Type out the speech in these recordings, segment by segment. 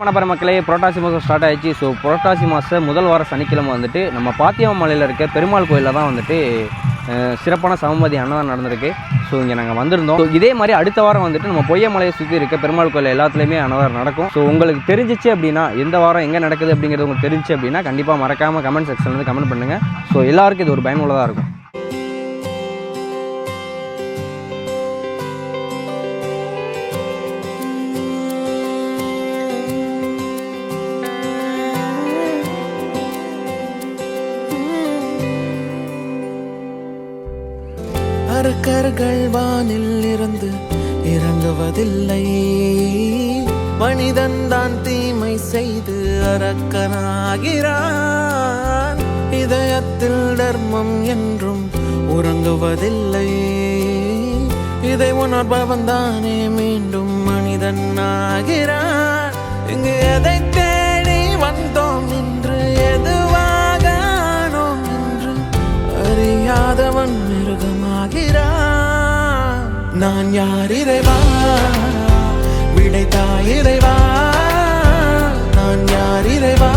மணப்பர மக்களே புரட்டாசி மாதம் ஸ்டார்ட் ஆயிடுச்சு. ஸோ புரட்டாசி மாதம் முதல் வார சனிக்கிழமை வந்துட்டு நம்ம பாத்தியம் மலையில் இருக்க பெருமாள் கோயிலில் தான் வந்துட்டு சிறப்பான சமமதி அன்னதானம் நடந்திருக்கு. ஸோ இங்கே நாங்கள் வந்திருந்தோம். ஸோ இதே மாதிரி அடுத்த வாரம் வந்துட்டு நம்ம பொய்யமலையை சுற்றி இருக்க பெருமாள் கோயில் எல்லாத்துலேயுமே அன்னதாரம் நடக்கும். ஸோ உங்களுக்கு தெரிஞ்சிச்சு அப்படின்னா எந்த வாரம் எங்கே நடக்குது அப்படிங்கிறது உங்களுக்கு தெரிஞ்சிச்சு அப்படின்னா கண்டிப்பாக மறக்காமல் கமெண்ட் செக்ஷனில் கமெண்ட் பண்ணுங்கள் ஸோ எல்லாருக்கும் இது ஒரு பயனுள்ளதாக இருக்கும். அரக்கர்கள் வானில் இருந்து இறங்குவதில்லை. மனிதன் தான் தீமை செய்து அரக்கனாகிறான். இதயத்தில் தர்மம் என்றும் உறங்குவதில்லை. இதை உணர்பவன் தானே மீண்டும் மனிதன் ஆகிறான். இங்கு எதை தேடி வந்தோம் என்று எதுவாகானோம் என்று அறியாதவன் மிருகம் ஆகிறான். நான் யார் இறைவா? விடைத்தா இறைவா? நான் யார் இறைவா?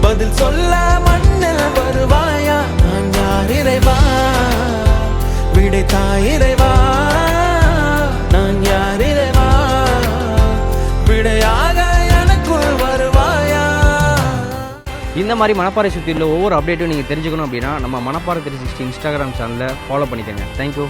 பதில் சொல்ல மண்ணில் வருவாயா? நான் யார் இறைவா? விடைத்தா இறைவா? இந்த மாதிரி மணப்பாறை சுற்றியுள்ள ஒவ்வொரு அப்டேட்டும் நீங்கள் தெரிஞ்சுக்கணும் அப்படின்னா நம்ம மணப்பாறை த்ரீ சிக்ஸ்டி இன்ஸ்டாகிராம் சேனலில் ஃபாலோ பண்ணிக்கோங்க. Thank you